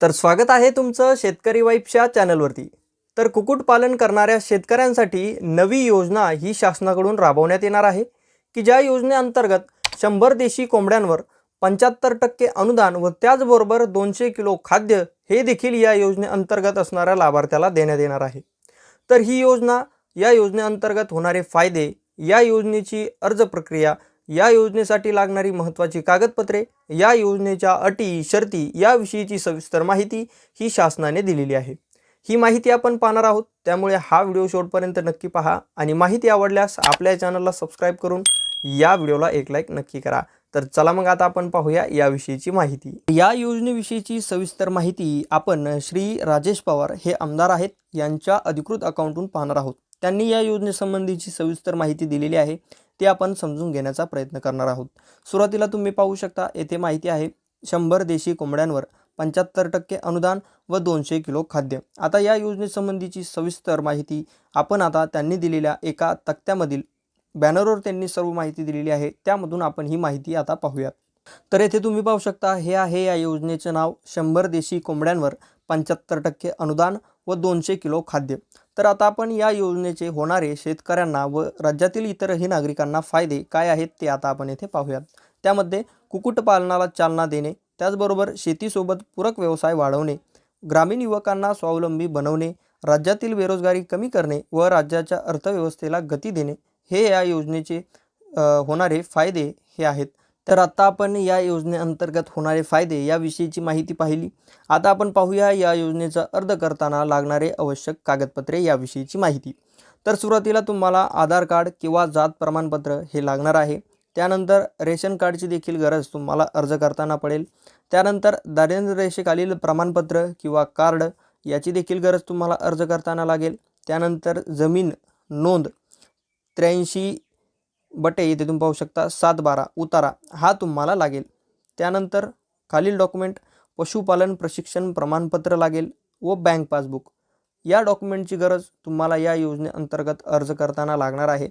तर स्वागत आहे तुमचं शेतकरी वाईफच्या चॅनलवरती. तर कुक्कुटपालन करणाऱ्या शेतकऱ्यांसाठी नवी योजना ही शासनाकडून राबवण्यात येणार आहे की ज्या योजनेअंतर्गत शंभर देशी कोंबड्यांवर पंच्याहत्तर टक्के अनुदान व त्याचबरोबर दोनशे किलो खाद्य हे देखील या योजनेअंतर्गत असणाऱ्या लाभार्थ्याला देण्यात येणार आहे. तर ही योजना या योजनेअंतर्गत होणारे फायदे या योजनेची अर्ज प्रक्रिया या योजनेसाठी लागणारी महत्त्वाची कागदपत्रे या योजनेच्या अटी शर्ती याविषयीची सविस्तर माहिती ही शासनाने दिलेली आहे. ही माहिती आपण पाहणार आहोत. त्यामुळे हा व्हिडिओ शेवटपर्यंत नक्की पहा आणि माहिती आवडल्यास आपल्या चॅनलला सबस्क्राईब करून या व्हिडिओला एक लाईक नक्की करा. तर चला मग आता आपण पाहूया याविषयीची माहिती. या योजनेविषयीची सविस्तर माहिती आपण श्री राजेश पवार हे आमदार आहेत यांच्या अधिकृत अकाउंटून पाहणार आहोत. त्यांनी या योजनेसंबंधीची सविस्तर माहिती दिलेली आहे. ते आपण समजून घेण्याचा प्रयत्न करणार आहोत. सुरुवातीला तुम्ही पाहू शकता येथे माहिती आहे शंभर देशी कोंबड्यांवर पंच्याहत्तर टक्के अनुदान व दोनशे किलो खाद्य. आता या योजनेसंबंधीची सविस्तर माहिती आपण आता त्यांनी दिलेल्या एका तक्त्यामधील बॅनरवर त्यांनी सर्व माहिती दिलेली आहे त्यामधून आपण ही माहिती आता पाहूयात. तर येथे तुम्ही पाहू शकता हे आहे या योजनेचं नाव शंभर देशी कोंबड्यांवर पंच्याहत्तर टक्के अनुदान व दोनशे किलो खाद्य. तर आता आपण या योजनेचे होणारे शेतकऱ्यांना व राज्यातील इतरही नागरिकांना फायदे काय आहेत ते आता आपण येथे पाहूयात. त्यामध्ये कुक्कुटपालनाला चालना देणे त्याचबरोबर शेतीसोबत पूरक व्यवसाय वाढवणे ग्रामीण युवकांना स्वावलंबी बनवणे राज्यातील बेरोजगारी कमी करणे व राज्याच्या अर्थव्यवस्थेला गती देणे हे या योजनेचे होणारे फायदे हे आहेत. तर आता आपण या योजनेअंतर्गत होणारे फायदे याविषयीची माहिती पाहिली. आता आपण पाहूया या योजनेचा अर्ज करताना लागणारे आवश्यक कागदपत्रे याविषयीची माहिती. तर सुरुवातीला तुम्हाला आधार कार्ड किंवा जात प्रमाणपत्र हे लागणार आहे. त्यानंतर रेशन कार्डची देखील गरज तुम्हाला अर्ज करताना पडेल. त्यानंतर दारिद्र्य रेषेखालील प्रमाणपत्र किंवा कार्ड याची देखील गरज तुम्हाला अर्ज करताना लागेल. त्यानंतर जमीन नोंद त्र्याऐंशी बटे इथे तुम्ही पाहू शकता. सात बारा उतारा हा तुम्हाला लागेल. त्यानंतर खालील डॉक्युमेंट पशुपालन प्रशिक्षण प्रमाणपत्र लागेल व बँक पासबुक या डॉक्युमेंटची गरज तुम्हाला या योजनेअंतर्गत अर्ज करताना लागणार आहे.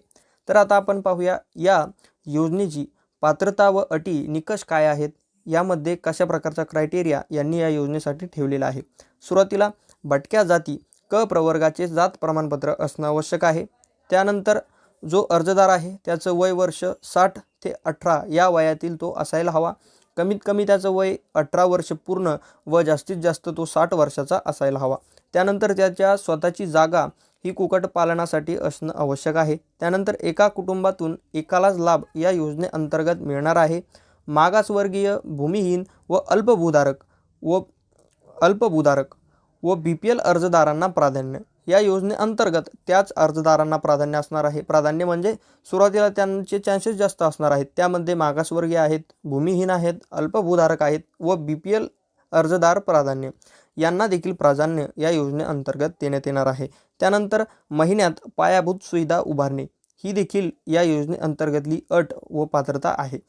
तर आता आपण पाहूया या योजनेची पात्रता व अटी निकष काय आहेत? यामध्ये कशा प्रकारचा क्रायटेरिया यांनी या योजनेसाठी ठेवलेला आहे? सुरुवातीला भटक्या जाती क प्रवर्गाचे जात प्रमाणपत्र असणं आवश्यक आहे. त्यानंतर जो अर्जदार आहे त्याचं वय वर्ष साठ ते अठरा या वयातील तो असायला हवा. कमीत कमी त्याचं वय अठरा वर्ष पूर्ण व जास्तीत जास्त तो साठ वर्षाचा असायला हवा. त्यानंतर त्याच्या स्वतःची जागा ही कुक्कुटपालनासाठी असणं आवश्यक आहे. त्यानंतर एका कुटुंबातून एकालाच लाभ या योजनेअंतर्गत मिळणार आहे. मागासवर्गीय भूमिहीन व अल्पभूधारक व अल्पभूधारक व बी पी एल अर्जदारांना प्राधान्य या योजनेअंतर्गत त्याच अर्जदारांना प्राधान्य असणार आहे. प्राधान्य म्हणजे सुरुवातीला त्यांचे चान्सेस जास्त असणार आहेत. त्यामध्ये मागासवर्गीय आहेत भूमिहीन आहेत अल्पभूधारक आहेत व बी पी एल अर्जदार प्राधान्य. यांना देखील प्राधान्य या योजनेअंतर्गत देण्यात येणार आहे. त्यानंतर महिन्यात पायाभूत सुविधा उभारणे. ही देखील या योजनेअंतर्गतली अट व पात्रता आहे.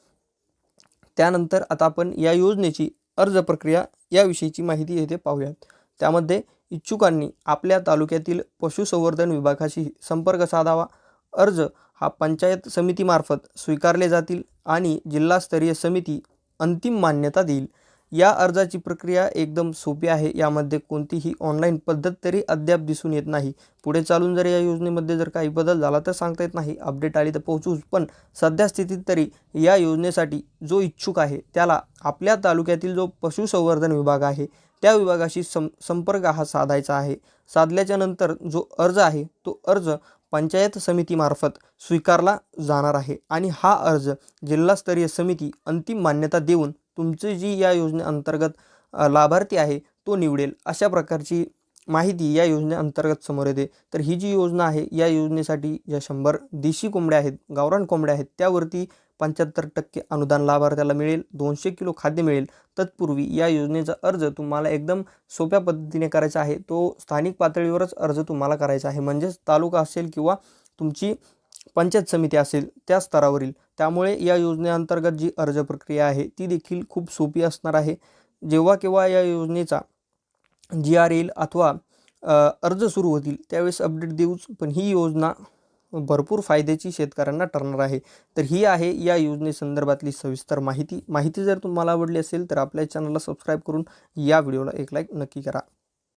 त्यानंतर आता आपण या योजनेची अर्ज प्रक्रिया याविषयीची माहिती येथे पाहूयात. त्यामध्ये इच्छुकांनी आपल्या तालुक्यातील पशुसंवर्धन विभागाशी संपर्क साधावा. अर्ज हा पंचायत समितीमार्फत स्वीकारले जातील आणि जिल्हास्तरीय समिती अंतिम मान्यता देईल. या अर्जाची प्रक्रिया एकदम सोपी आहे. यामध्ये कोणतीही ऑनलाईन पद्धत तरी अद्याप दिसून येत नाही. पुढे चालून जर या योजनेमध्ये जर काही बदल झाला तर सांगता येत नाही. अपडेट आली तर पोहोचूच पण सध्या स्थितीत तरी या योजनेसाठी जो इच्छुक आहे त्याला आपल्या तालुक्यातील जो पशुसंवर्धन विभाग आहे त्या विभागाशी सं संपर्क हा साधायचा आहे. साधल्याच्या नंतर जो अर्ज आहे तो अर्ज पंचायत समितीमार्फत स्वीकारला जाणार आहे आणि हा अर्ज जिल्हास्तरीय समिती अंतिम मान्यता देऊन तुमची जी या योजनेअंतर्गत लाभार्थी आहे तो निवडेल. अशा प्रकारची माहिती या योजनेअंतर्गत समोर येते. तर ही जी योजना आहे या योजनेसाठी ज्या शंभर देशी कोंबड्या आहेत गावरान कोंबड्या आहेत त्यावरती पंच्याहत्तर टक्के अनुदान लाभार्थ्याला मिळेल दोनशे किलो खाद्य मिळेल. तत्पूर्वी या योजनेचा अर्ज तुम्हाला एकदम सोप्या पद्धतीने करायचा आहे. तो स्थानिक पातळीवरच अर्ज तुम्हाला करायचा आहे. म्हणजेच तालुका असेल किंवा तुमची पंचायत समिती असेल त्या स्तरावरील. त्यामुळे या योजनेअंतर्गत जी अर्ज प्रक्रिया आहे ती देखील खूप सोपी असणार आहे. जेव्हा केव्हा या योजनेचा जी आर येईल अथवा अर्ज सुरू होतील त्यावेळेस अपडेट देऊच. पण ही योजना भरपूर फायद्याची शेतकऱ्यांना ठरणार आहे. तर ही आहे या योजनेसंदर्भातली सविस्तर माहिती. माहिती जर तुम्हाला आवडली असेल तर आपल्या चॅनलला सबस्क्राईब करून या व्हिडिओला एक लाईक नक्की करा.